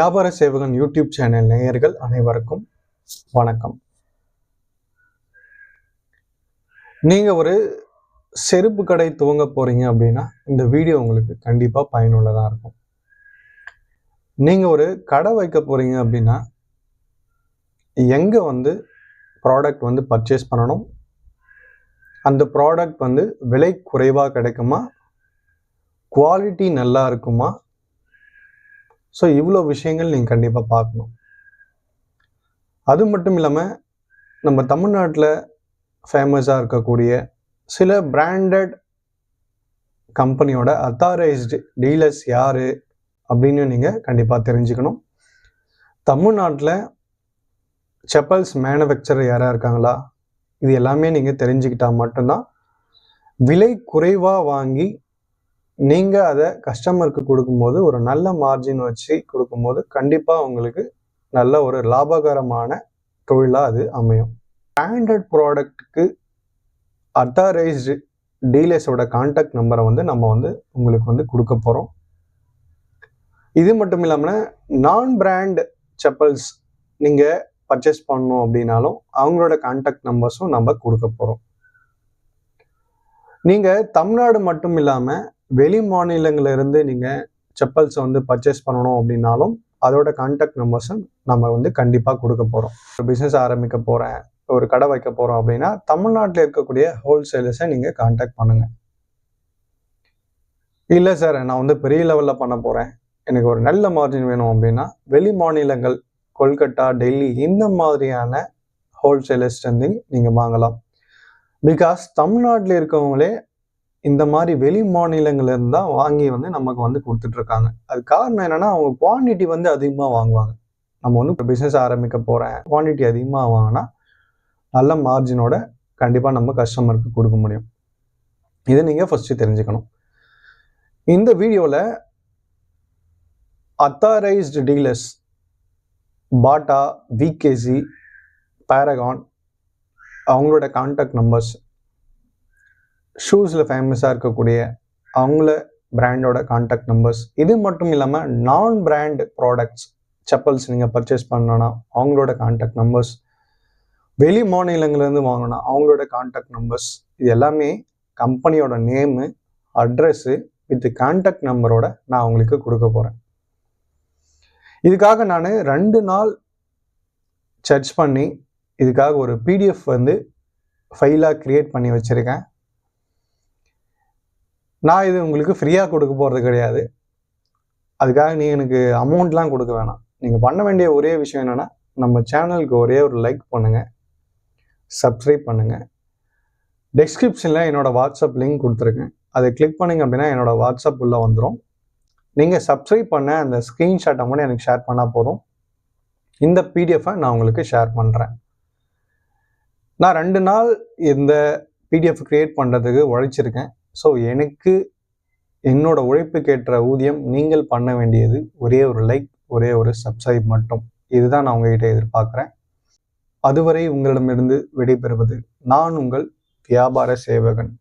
வியாபார சேவகன் YouTube channel நேயர்கள் அனைவருக்கும் வணக்கம். நீங்க ஒரு செருப்பு கடை துவங்க போறீங்க அப்படின்னா இந்த வீடியோ உங்களுக்கு கண்டிப்பா பயனுள்ளதா இருக்கும். நீங்க ஒரு கடை வைக்க போறீங்க அப்படின்னா எங்க வந்து ப்ராடக்ட் வந்து பர்ச்சேஸ் பண்ணணும்? அந்த ப்ராடக்ட் வந்து விலை குறைவாக கிடைக்குமா? குவாலிட்டி நல்லா இருக்குமா? ஸோ இவ்வளோ விஷயங்கள் நீங்கள் கண்டிப்பாக பார்க்கணும். அது மட்டும் இல்லாமல் நம்ம தமிழ்நாட்டில் ஃபேமஸாக இருக்கக்கூடிய சில பிராண்டட் கம்பெனியோட அத்தாரைஸ்டு டீலர்ஸ் யார் அப்படின்னு நீங்கள் கண்டிப்பாக தெரிஞ்சுக்கணும். தமிழ்நாட்டில் செப்பல்ஸ் மேனுஃபேக்சரர் யாராக இருக்காங்களா? இது எல்லாமே நீங்கள் தெரிஞ்சுக்கிட்டால் மட்டும்தான். விலை குறைவாக வாங்கி நீங்கள் அதை கஸ்டமருக்கு கொடுக்கும்போது ஒரு நல்ல மார்ஜின் வச்சு கொடுக்கும்போது கண்டிப்பாக உங்களுக்கு நல்ல ஒரு லாபகரமான தொழிலாக அது அமையும். ஸ்டாண்டர்ட் ப்ராடக்ட்டுக்கு அத்தாரைஸ்டு டீலர்ஸோட கான்டாக்ட் நம்பரை வந்து நம்ம வந்து உங்களுக்கு வந்து கொடுக்க போகிறோம் இது மட்டும் இல்லாமல் நான் பிராண்ட் செப்பல்ஸ் நீங்கள் பர்ச்சேஸ் பண்ணணும் அப்படின்னாலும் அவங்களோட கான்டாக்ட் நம்பர்ஸும் நம்ம கொடுக்க போகிறோம் நீங்கள் தமிழ்நாடு மட்டும் இல்லாமல் வெளி மாநிலங்கள்ல இருந்து நீங்கள் செப்பல்ஸை வந்து பர்ச்சேஸ் பண்ணணும் அப்படின்னாலும் அதோட கான்டாக்ட் நம்பர்ஸும் நம்ம வந்து கண்டிப்பாக கொடுக்க போகிறோம் ஒரு பிஸ்னஸ் ஆரம்பிக்க போகிறேன் ஒரு கடை வைக்க போகிறோம் அப்படின்னா தமிழ்நாட்டில் இருக்கக்கூடிய ஹோல்சேலர்ஸை நீங்கள் கான்டாக்ட் பண்ணுங்கள் இல்லை சார் நான் வந்து பெரிய லெவலில் பண்ண போகிறேன் எனக்கு ஒரு நல்ல மார்ஜின் வேணும் அப்படின்னா வெளி மாநிலங்கள் கொல்கட்டா டெல்லி இந்த மாதிரியான ஹோல்சேலர்ஸ் வந்து நீங்கள் வாங்கலாம். பிகாஸ் தமிழ்நாட்டில் இருக்கவங்களே இந்த மாதிரி வெளி மாநிலங்கள்லேருந்து தான் வாங்கி வந்து நமக்கு வந்து கொடுத்துட்ருக்காங்க. அது காரணம் என்னென்னா அவங்க குவான்டிட்டி வந்து அதிகமாக வாங்குவாங்க. நம்ம வந்து இப்போ பிஸ்னஸ் ஆரம்பிக்க போகிறேன் குவான்டிட்டி அதிகமாக வாங்கினா நல்ல மார்ஜினோட கண்டிப்பாக நம்ம கஸ்டமருக்கு கொடுக்க முடியும். இதை நீங்கள் ஃபஸ்ட்டு தெரிஞ்சுக்கணும். இந்த வீடியோவில் authorised dealers Bata VKC Paragon அவங்களோட கான்டாக்ட் நம்பர்ஸ் ஷூஸில் ஃபேமஸாக இருக்கக்கூடிய அவங்கள பிராண்டோட காண்டாக்ட் நம்பர்ஸ் இது மட்டும் இல்லாமல் நான் பிராண்ட் ப்ராடக்ட்ஸ் செப்பல்ஸ் நீங்கள் பர்ச்சேஸ் பண்ணோன்னா அவங்களோட காண்டாக்ட் நம்பர்ஸ் வெளி மாநிலங்கள்லேருந்து வாங்கினா அவங்களோட காண்டாக்ட் நம்பர்ஸ் இது எல்லாமே கம்பெனியோட நேமு அட்ரஸ்ஸு வித் காண்டாக்ட் நம்பரோட நான் உங்களுக்கு கொடுக்க போகிறேன் இதுக்காக நான் ரெண்டு நாள் சர்ச் பண்ணி இதுக்காக ஒரு பிடிஎஃப் வந்து ஃபைலாக க்ரியேட் பண்ணி வச்சுருக்கேன். நான் இது உங்களுக்கு ஃப்ரீயாக கொடுக்க போகிறது கிடையாது. அதுக்காக நீ எனக்கு அமௌண்ட்லாம் கொடுக்க வேணாம். நீங்கள் பண்ண வேண்டிய ஒரே விஷயம் என்னென்னா நம்ம சேனலுக்கு ஒரே ஒரு லைக் பண்ணுங்கள் சப்ஸ்கிரைப் பண்ணுங்கள் டெஸ்கிரிப்ஷனில் என்னோடய வாட்ஸ்அப் லிங்க் கொடுத்துருக்கேன். அதை கிளிக் பண்ணிங்க அப்படின்னா என்னோடய வாட்ஸ்அப் உள்ளே வந்துடும் நீங்கள் சப்ஸ்கிரைப் பண்ண அந்த ஸ்க்ரீன்ஷாட்டை மட்டும் எனக்கு ஷேர் பண்ணால் போதும். இந்த பிடிஎஃபை நான் உங்களுக்கு ஷேர் பண்ணுறேன் நான் ரெண்டு நாள் இந்த பிடிஎஃப் க்ரியேட் பண்ணுறதுக்கு உழைச்சிருக்கேன். ஸோ எனக்கு என்னோட உழைப்புக்கேற்ற ஊதியம் நீங்கள் பண்ண வேண்டியது ஒரே ஒரு லைக் ஒரே ஒரு சப்ஸ்கிரைப் மட்டும். இதுதான் நான் உங்ககிட்ட எதிர்பார்க்குறேன். அதுவரை உங்களிடமிருந்து விடைபெறுவது நான் உங்கள் வியாபார சேவகன்.